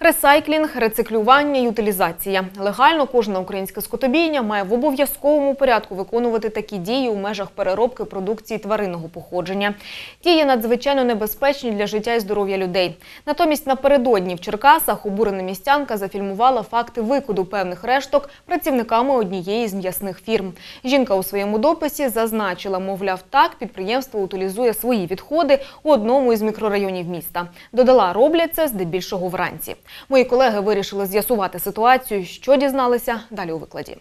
Ресайклінг, рециклювання і утилізація. Легально кожна українська скотобійня має в обов'язковому порядку виконувати такі дії у межах переробки продукції тваринного походження. Ті є надзвичайно небезпечні для життя і здоров'я людей. Натомість напередодні в Черкасах обурена містянка зафільмувала факти викиду певних решток працівниками однієї з м'ясних фірм. Жінка у своєму дописі зазначила, мовляв, так підприємство утилізує свої відходи у одному із мікрорайонів міста. Додала, роблять це здебільшого вранці. Мої колеги вирішили з'ясувати ситуацію. Що дізналися далі у викладі.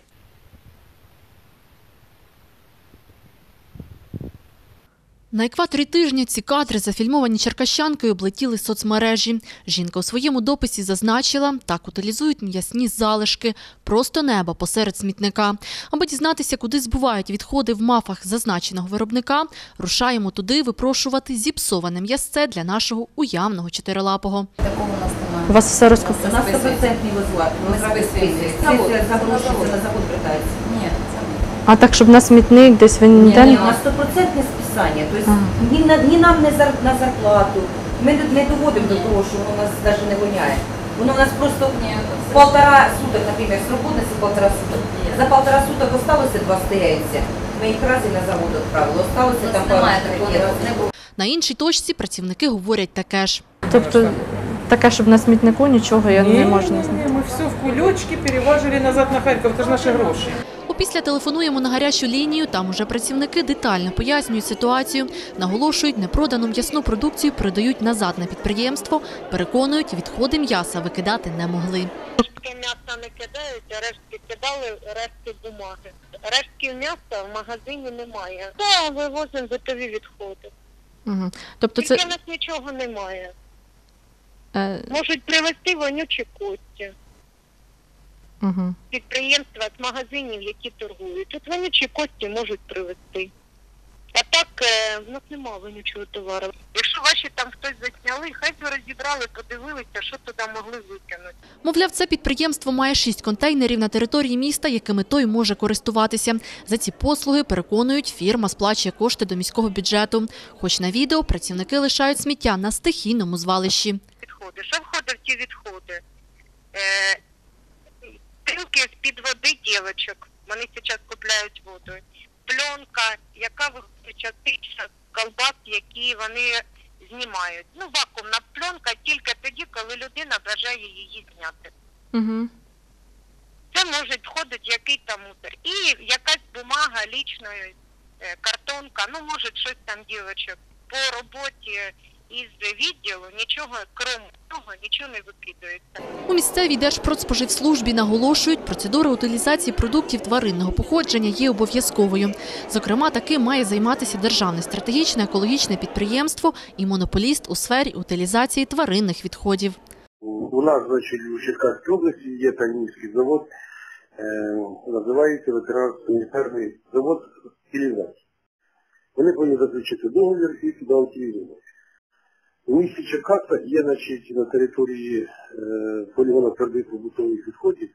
На екваторі тижня ці кадри, зафільмовані черкащанкою, облетіли соцмережі. Жінка у своєму дописі зазначила, так утилізують м'ясні залишки, просто неба посеред смітника. Аби дізнатися, куди збувають відходи в мафах зазначеного виробника, рушаємо туди випрошувати зіпсоване м'ясце для нашого уявного чотирилапого. Такого у нас немає. У вас все розкопано? На 100% визвати. Ми списуємося. Завод, за на завод питається. Ні, це. А так, щоб на смітник десь він ніде Ні, не... на 100% списання. Тобто ні, на- ні нам не зар- на зарплату. Ми не, не доводимо до того, що воно нас навіть не воняє. Воно у нас просто полтора суток, наприклад, сработниці полтора суток. За полтора суток осталося два стиряються. Ми їх раз і на завод відправили. Осталося там нас пару не було. На іншій точці працівники говорять таке ж. Тобто таке, щоб на смітнику нічого я не можу Ні, знати. ні, ми все в кульочки переважили назад на Харків, це ж наші гроші. Опісля телефонуємо на гарячу лінію. Там уже працівники детально пояснюють ситуацію, наголошують, непродану м'ясну продукцію передають назад на підприємство. Переконують, відходи м'яса викидати не могли. Рештки м'яса не кидають, а рештки кидали рештки бумаги. Рештків м'яса в магазині немає. Так, вивозимо готові відходи. Угу. Тобто Тільки це в нас нічого немає. Е, Можуть привезти вонючі кості. угу. Підприємства з магазинів, які торгують. Тут вонючі кості можуть привезти. А так е, в нас немає вонючого товару. Якщо ваші там хтось засняли, хай би розібрали, подивилися, що туди могли викинути. Мовляв, це підприємство має шість контейнерів на території міста, якими той може користуватися. За ці послуги переконують, фірма сплачує кошти до міського бюджету. Хоч на відео працівники лишають сміття на стихійному звалищі. Відходи. Що входить в ті відходи? Е, Трюки з-під води дівочок. Вони зараз купляють воду. Пленка, яка виходить частична колбас, які вони знімають. Ну, вакуумна пленка тільки тоді, коли людина бажає її зняти. Угу. Це може входити який там мусор. І якась бумага лічної, е, картонка, ну може щось там дівочок. По роботі із відділу нічого, крім того, нічого не викидується. У місцевій Держпродспоживслужбі наголошують, процедура утилізації продуктів тваринного походження є обов'язковою. Зокрема, таким має займатися державне стратегічне екологічне підприємство і монополіст у сфері утилізації тваринних відходів. У нас, значить, у Черкаській області є Тальнівський завод, е, називається ветеринарно-санітарний завод утилізації. Вони повинні заключити договір і сюди утилізувати. У місті є, значить, на території е, полігону твердих побутових відходів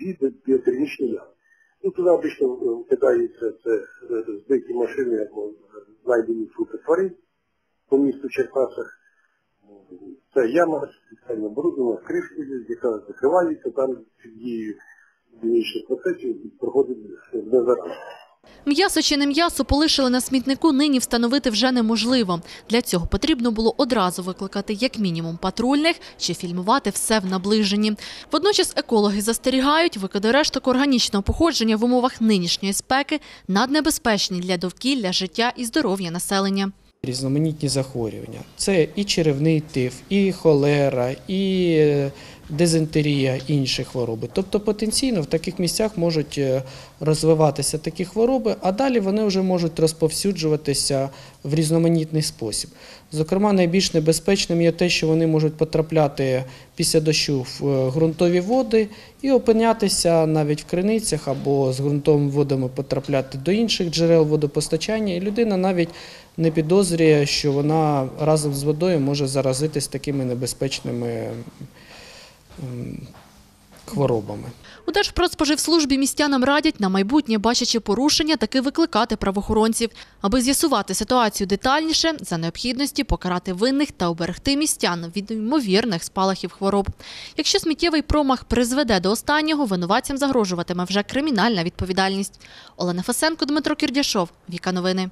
дві біотермічні ями. Ну, туди обично е, кидаються це е, збиті машини або знайдені трупи тварин по місту Черкасах. Це яма спеціально оборудована кришкою, яка закривається там під дією хімічних процесів проходить без зарази. М'ясо чи не м'ясо полишили на смітнику нині встановити вже неможливо. Для цього потрібно було одразу викликати як мінімум патрульних чи фільмувати все в наближенні. Водночас екологи застерігають, викиди решток органічного походження в умовах нинішньої спеки наднебезпечні для довкілля, життя і здоров'я населення. Різноманітні захворювання. Це і черевний тиф, і холера, і е, дизентерія, інші хвороби. Тобто потенційно в таких місцях можуть е, розвиватися такі хвороби, а далі вони вже можуть розповсюджуватися в різноманітний спосіб. Зокрема, найбільш небезпечним є те, що вони можуть потрапляти після дощу в е, ґрунтові води і опинятися навіть в криницях або з ґрунтовими водами потрапляти до інших джерел водопостачання, і людина навіть не підозрює, що вона разом з водою може заразитись такими небезпечними хворобами. У Держпродспоживслужбі містянам радять на майбутнє, бачачи порушення, таки викликати правоохоронців, аби з'ясувати ситуацію детальніше, за необхідності покарати винних та уберегти містян від ймовірних спалахів хвороб. Якщо сміттєвий промах призведе до останнього, винуватцям загрожуватиме вже кримінальна відповідальність. Олена Фасенко, Дмитро Кірдяшов, Віка Новини.